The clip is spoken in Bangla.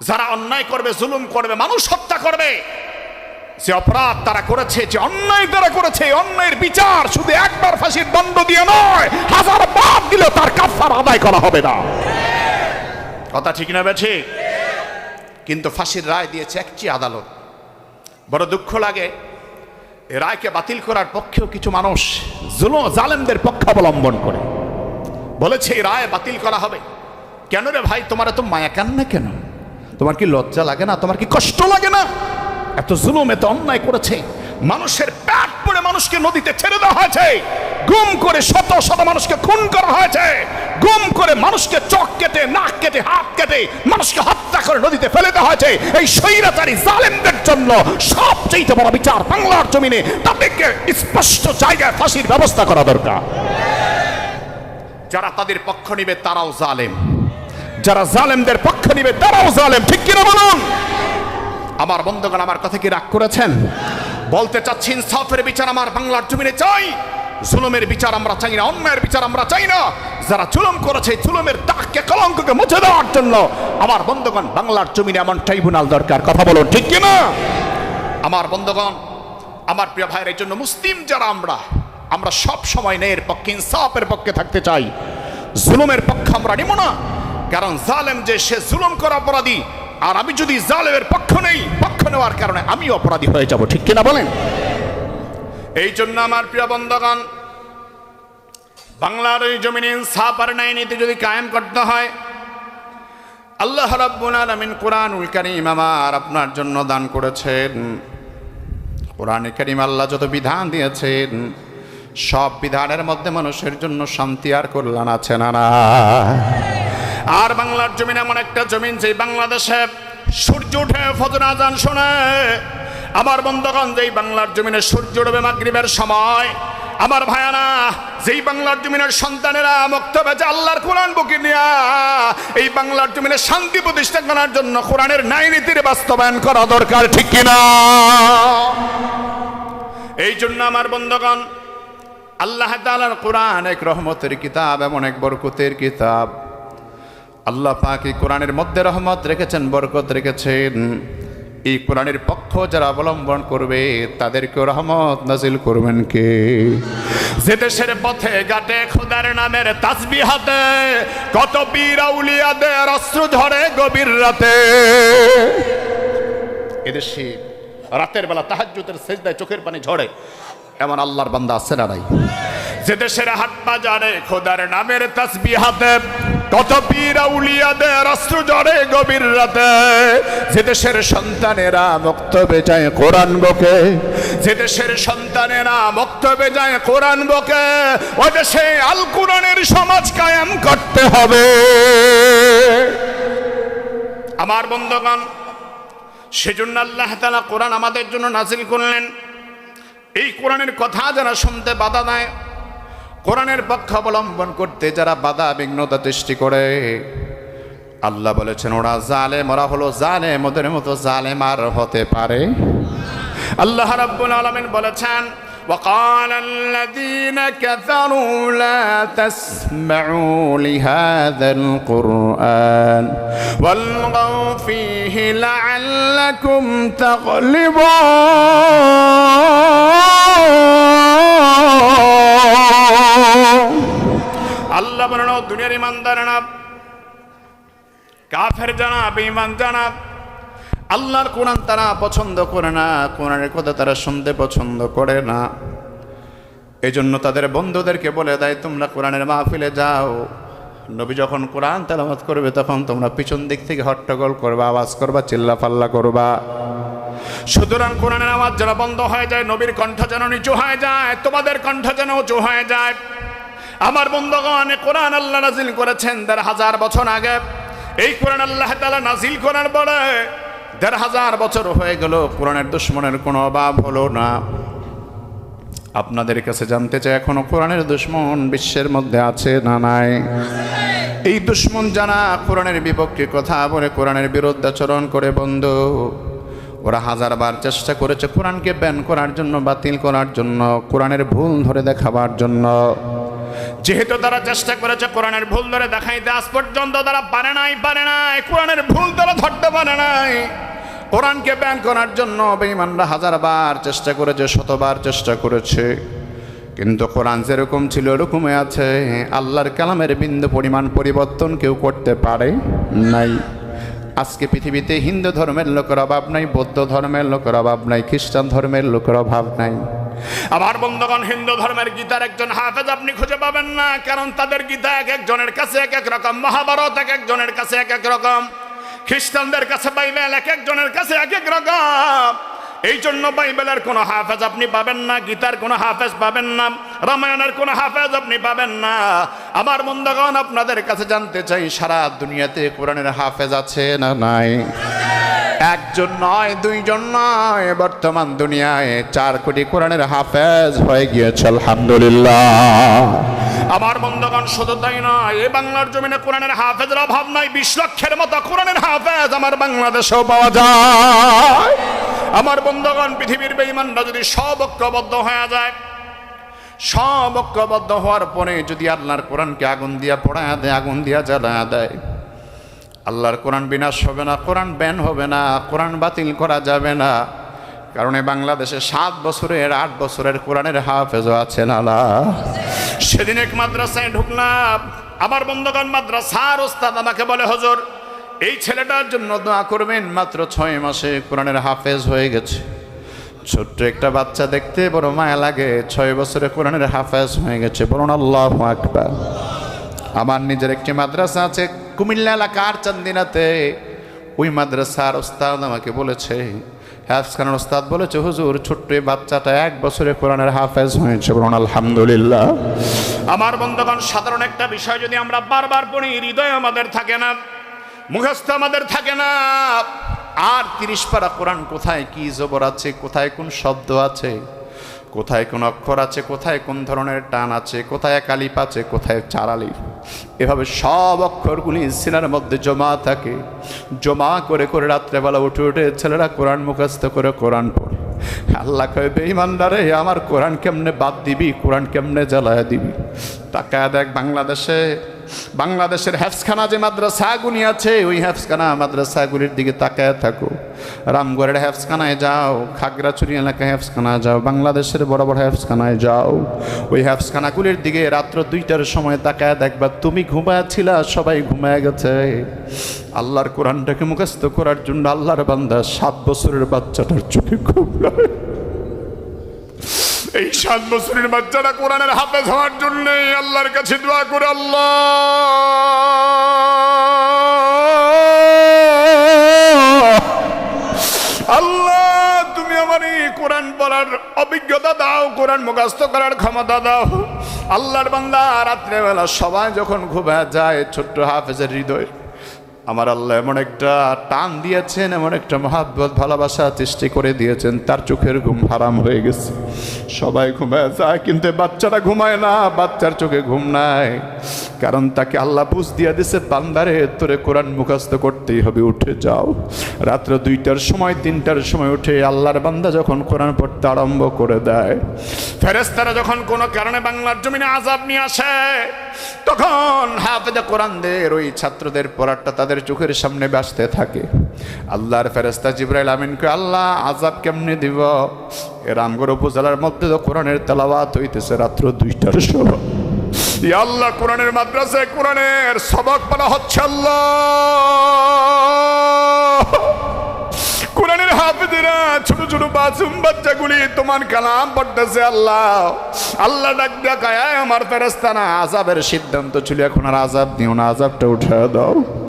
যারা অন্যায় করবে, জুলুম করবে, মানুষ হত্যা করবে, যে অপরাধ তারা করেছে, যে অন্যায় তারা করেছে অন্যায়ের বিচার শুধু একবার ফাঁসির দণ্ড দিয়ে নয়, হাজার বার দিলেও তার কাফার আদায় করা হবে না। কথা ঠিক না বেছে কিন্তু ফাঁসির রায় দিয়েছে একটি আদালত। বড় দুঃখ লাগে এই রায়কে বাতিল করার পক্ষেও কিছু মানুষ জুলুম, জালেমদের পক্ষ অবলম্বন করে। বলেছে, এই রায় বাতিল করা হবে। কেন রে ভাই, তোমার এত মায়া কান্না কেন? তোমার কি লজ্জা লাগে না? তোমার কি কষ্ট লাগে না? এত জুলুম, এত অন্যায় করেছে। মানুষের পেট পড়ে মানুষকে নদীতে ছেড়ে দেওয়া হয়েছে। গুম করে শত শত মানুষকে খুন করা হয়েছে। গুম করে মানুষকে চোখ কেটে, নাক কেটে, হাত কেটে মানুষকে হত্যা করে নদীতে ফেলে দেওয়া হয়েছে। এই স্বৈরাচারী জালেমদের জন্য সবচেয়ে বড় বিচার বাংলার জমিনে তাদেরকে স্পষ্ট জায়গায় ফাঁসির ব্যবস্থা করা দরকার। যারা তাদের পক্ষ নিবে, তারাও জালেম। যারা জালেমদের পক্ষ নিবে, তারাও জালেম। ঠিক কিনা বলুন? আমার বন্ধুগণ, আমার কথা কি রাগ করেছেন? বলতে চাচ্ছি, ইনসাফের বিচার আমার বাংলার জমিনে চাই। জুলুমের বিচার আমরা চাই না, অন্যায়ের বিচার আমরা চাই না। যারা জুলুম করেছে জুলুমের দাগকে, কলঙ্ককে মুছে দেওয়ার জন্য আমার বন্ধুগণ, বাংলার জমিনে এমন ট্রাইব্যুনাল দরকার। কথা বলুন, ঠিক কিনা? আমার বন্ধুগণ, আমার প্রিয় ভাইয়ের জন্য মুসলিম যারা আমরা আমরা সব সময় ন্যায়ের পক্ষে, ইনসাফের পক্ষে থাকতে চাই। জুলুমের পক্ষে আমরা নিব না। কারণ জালেম যে, সে জুলুম করা অপরাধী। আর আমি যদি জালেমের পক্ষ নেই, পক্ষ নেওয়ার কারণে আমি অপরাধী হয়ে যাব। ঠিক কিনা বলেন? এই জন্য আমার প্রিয় বন্ধগণ, বাংলার ওই জমিনে আর ন্যায় নীতি যদি কায়েম করতে হয়, আল্লাহ রাব্বুল আলামিন কোরআনুল কারীম আমার আপনার জন্য দান করেছেন। কোরআনে কারীম আল্লাহ যত বিধান দিয়েছেন, সব বিধানের মধ্যে মানুষের জন্য শান্তি আর কল্যাণ আছে না না? আর বাংলার জমিন এমন একটা জমিন যে বাংলাদেশে সূর্য উঠে, ফজর আজান শোনে। আমার বন্ধগণ, যেই বাংলার জমিনে সূর্য উঠবে মাগরিবের সময়, আমার ভায়ানা যেই বাংলার জমিনের সন্তানেরা মক্তবে যে আল্লাহর কোরআন বুকে নিয়া, এই বাংলার জমিনে শান্তি প্রতিষ্ঠা করার জন্য কোরআনের ন্যায় নীতির বাস্তবায়ন করা দরকার, ঠিক কিনা এই জন্য আমার বন্ধগণ, আল্লাহ তাআলার কোরআন এক রহমতের কিতাব, এমন এক বরকতের কিতাব। আল্লাহ পাক এই কোরআনের মধ্যে রহমত রেখেছেন, বরকত রেখেছেন। এই কোরআনের পক্ষ যারা অবলম্বন করবে তাদেরকে রহমত নাজিল করবেন কে? যে দেশের পথে ঘাটে খোদার নামের তাসবি হাতে, কত পীর আউলিয়াদের অস্ত্র ধরে গভীর রাতে। এদেশে রাতের বেলা তাহাজ্জুদের সেজদায় চোখের পানি ঝরে, এমন আল্লাহর বান্দা আছে না নাই? যে দেশের হাট বাজারে খোদার নামের তাসবি হাতে কত পীর আউলিয়াদের অস্ত্র জড়ে গভীর রাতে, যে দেশের সন্তানেরা মক্তবে যায় কোরআন বকে, যে দেশের সন্তানেরা মক্তবে যায় কোরআন বকে ও দেশে আল কোরআনের সমাজ কায়েম করতে হবে। আমার বন্ধগণ, সেজন্য আল্লাহ তালা কোরআন আমাদের জন্য নাজিল করলেন। এই কোরআনের কথা যারা শুনতে বাধা দেয় কোরআনের পক্ষ অবলম্বন করতে যারা বাধা বিঘ্নতা সৃষ্টি করে আল্লাহ বলেছেন ওরা জালেম ওরা হলো জালেম ওদের মতো জালেম আর হতে পারে আল্লাহ রাব্বুল আলামিন বলেছেন وقال الذين كفروا لا تسمعوا لهذا القرآن والغوا فيه لعلكم تغلبون আল্লাহ বলেন দুনিয়ার ইমানদার না কাফের জানা বেঈমান জানা আল্লাহর কোরআন তারা পছন্দ করে না, কোরআনের কথা তারা শুনতে পছন্দ করে না। এজন্য তাদের বন্ধুদেরকে বলে দেয়, তোমরা কোরআনের মাহফিলে যাও। নবী যখন কোরআন তেলামত করবে, তখন তোমরা পিছন দিক থেকে হট্টগোল করবা, আওয়াজ করবা চিল্লা পাল্লা করবা। সুতরাং কোরআনের আওয়াজ যেন বন্ধ হয়ে যায়, নবীর কণ্ঠ যেন নিচু হয়ে যায়, তোমাদের কণ্ঠ যেন উঁচু হয়ে যায়। আমার বন্ধগণ কোরআন আল্লাহ নাজিল করেছেন দেড় হাজার বছর আগে। এই কোরআন আল্লাহ তালা নাজিল করার পরে দেড় হাজার বছর হয়ে গেল, কোরআনের দুশ্মনের কোনো অভাব হলো না। আপনাদের কাছে জানতে চাই, এখনও কোরআনের দুশ্মন বিশ্বের মধ্যে আছে না নাই? এই দুশ্মন জানা কোরআনের বিপক্ষে কথা বলে, কোরআনের বিরুদ্ধাচরণ করে, বন্ধু, ওরা হাজারবার চেষ্টা করেছে কোরআনকে ব্যান করার জন্য, বাতিল করার জন্য, কোরআনের ভুল ধরে দেখাবার জন্য। যেহেতু তারা চেষ্টা করেছে কোরআনের ভুল ধরে দেখাইতে, আজ পর্যন্ত তারা পারে নাই পারে নাই। কোরআনের ভুল তারা ধরতে পারে নাই। কোরআনকে ব্যান করার জন্য বেঈমানরা হাজারবার চেষ্টা করেছে, শতবার চেষ্টা করেছে। কিন্তু কোরআন যেরকম ছিল, ওরকমই আছে। আল্লাহর কালামের বিন্দু পরিমাণ পরিবর্তন কেউ করতে পারে নাই। আজকে পৃথিবীতে হিন্দু ধর্মের লোকের অভাব নাই, বৌদ্ধ ধর্মের লোকের অভাব নাই, খ্রিস্টান ধর্মের লোকের অভাব নাই। আবার বন্ধগণ, হিন্দু ধর্মের গীতার একজন হাফেজ আপনি খুঁজে পাবেন না, কারণ তাদের গীতা এক একজনের কাছে এক এক রকম, মহাভারত এক একজনের কাছে এক এক রকম, খ্রিস্টানদের কাছে বাইবেল এক একজনের কাছে এক এক রকম। এই জন্য বাইবেলের কোনো হাফেজ আপনি পাবেন না, গীতার কোনো হাফেজ পাবেন না, রামায়ণের কোনো হাফেজ আপনি পাবেন না। আমার বন্ধগণ, আপনাদের কাছে জানতে চাই, সারা দুনিয়াতে কোরআনের হাফেজ আছে না নাই? একজন নয়, দুইজন নয়। বর্তমান দুনিয়ায় চার কোটি কোরআনের হাফেজ হয়ে গিয়েছে, আলহামদুলিল্লাহ। আমার বন্ধগণ, শুধু তাই নয়, এই বাংলার জমিনে কোরআনের হাফেজের অভাব নাই, বিশ লক্ষের মতো কোরআনের হাফেজ আমার বাংলাদেশেও পাওয়া যায়। আমার বন্ধগণ, পৃথিবীর বেঈমানরা যদি সব ঐক্যবদ্ধ হয়ে যায় সব ঐক্যবদ্ধ হওয়ার পরে যদি আল্লাহর কোরআনকে আগুন দিয়া পড়ায় দেয়, আগুন দিয়া জ্বালায় দেয় আল্লাহর কোরআন বিনাশ হবে না, কোরআন ব্যান হবে না, কোরআন বাতিল করা যাবে না। কারণ বাংলাদেশে সাত বছরের, আট বছরের কোরআনের হাফেজও আছে নালা সেদিন এক মাদ্রাসায় ঢুকলাম, আমার বন্ধগণ মাদ্রাসার ওস্তাদ আমাকে বলে, হজর, এই ছেলেটার জন্য দোয়া করবেন, মাত্র ছয় মাসে কোরআনের হাফেজ হয়ে গেছে। ছোট্ট একটা বাচ্চা দেখতে বড় মায়া লাগে, ছয় বছরে কোরআনের হাফেজ হয়ে গেছে। বলুন, আল্লাহ আকবার। আমার নিজের একটি মাদ্রাসা আছে কুমিল্লা এলাকার চান্দিনাতে, ওই মাদ্রাসার ওস্তাদ আমাকে বলেছে, হাফজ খানের ওস্তাদ বলেছে, হুজুর, ছোট্ট বাচ্চাটা এক বছরে কোরআনের হাফেজ হয়েছে। বলুন, আলহামদুলিল্লাহ। আমার বন্ধুগণ, সাধারণ একটা বিষয় যদি আমরা বারবার পড়ি, হৃদয় আমাদের থাকে না, মুখস্থ আমাদের থাকে না। আর তিরিশ পারা কোরআন কোথায়, কি জবর আছে, কোথায় কোন শব্দ আছে? কোথায় কোন অক্ষর আছে, কোথায় কোন ধরনের টান আছে, কোথায় কালিপ আছে, কোথায় চারালি এভাবে সব অক্ষরগুলি সিনার মধ্যে জমা থাকে। জমা করে করে রাত্রেবেলা উঠে উঠে ছেলেরা কোরআন মুখস্থ করে কোরআন পড়ে। আল্লাহ কয়ে, বেঈমানদারে, আমার কোরআন কেমনে বাদ দিবি? কোরআন কেমনে জ্বালায় দিবি? তাকায় দেখ বাংলাদেশে বাংলাদেশের হ্যাফসখানা যে মাদ্রাসাগুলি আছে, ওই হ্যাফসখানা মাদ্রাসাগুলির দিকে তাকায় থাকো। রামগড়ের হ্যাফসখানায় যাও, খাগড়াছড়ি এলাকায় হ্যাফসখানায় যাও, বাংলাদেশের বড় বড় হ্যাফসখানায় যাও। ওই হ্যাফসখানাগুলির দিকে রাত্র দুইটার সময় তাকায় দেখবা তুমি ঘুমায়াছিলা সবাই ঘুমায় গেছে। আল্লাহর কোরআনটাকে মুখস্থ করার জন্য আল্লাহর বান্দা সাত বছরের বাচ্চাটার চোখে ঘুম লাগে। এই সাত বছরের বাচ্চারা কোরআনের হাফেজ হওয়ার জন্য আল্লাহর কাছে দোয়া করে, আল্লাহ! আল্লাহ, তুমি আমার এই কোরআন পড়ার অভিজ্ঞতা দাও, কোরআন মুখস্থ করার ক্ষমতা দাও। আল্লাহর বান্দা, রাত্রেবেলা সবাই যখন ঘুমায় যায়, ছোট্ট হাফেজের হৃদয়। আমার আল্লাহ এমন একটা টান দিয়েছেন, এমন একটা মহাব্বত, ভালোবাসা সৃষ্টি করে দিয়েছেন, তার চোখের ঘুম হারাম হয়ে গেছে। সবাই ঘুমায় যায়, কিন্তু বাচ্চারা ঘুমায় না, বাচ্চার চোখে ঘুম নাই। কারণ তাকে আল্লাহ বুঝ দিয়ে দিছে, বান্দারে, তোরে কোরআন মুখস্থ করতেই হবে, উঠে যাও। রাত্র দুইটার সময়, তিনটার সময় উঠে আল্লাহর বান্দা যখন কোরআন পড়তে আরম্ভ করে দেয় ফেরেস্তারা যখন কোনো কারণে বাংলার জমিনে আজাব নিয়ে আসে, তখন হাফেজা কোরআনদের ওই ছাত্রদের পড়াটা তাদের চোখের সামনে বাসতে থাকে। আল্লাহর ফেরেস্তা জিব্রাইল আমিনকে, আল্লাহ আজাব কেমনে দিব? এ রামগড় উপজেলার মধ্যে তো কোরআনের তেলাওয়াত হইতেছে রাত্র দুইটার সময়। আল্লাহ, কোরআনের মাদ্রাসায় কোরআনের সবক বলা হচ্ছে আল্লাহ। কোরআনের দিনা ছোট ছোট বাসুম বাচ্চাগুলি তোমার কালাম পড়তেছে আল্লাহ। আল্লাহ ডাক দেখায় আমার ফেরস্তানা আজাবের সিদ্ধান্ত ছিল, এখন আর আজাব দিও না আজাবটা উঠে দাও।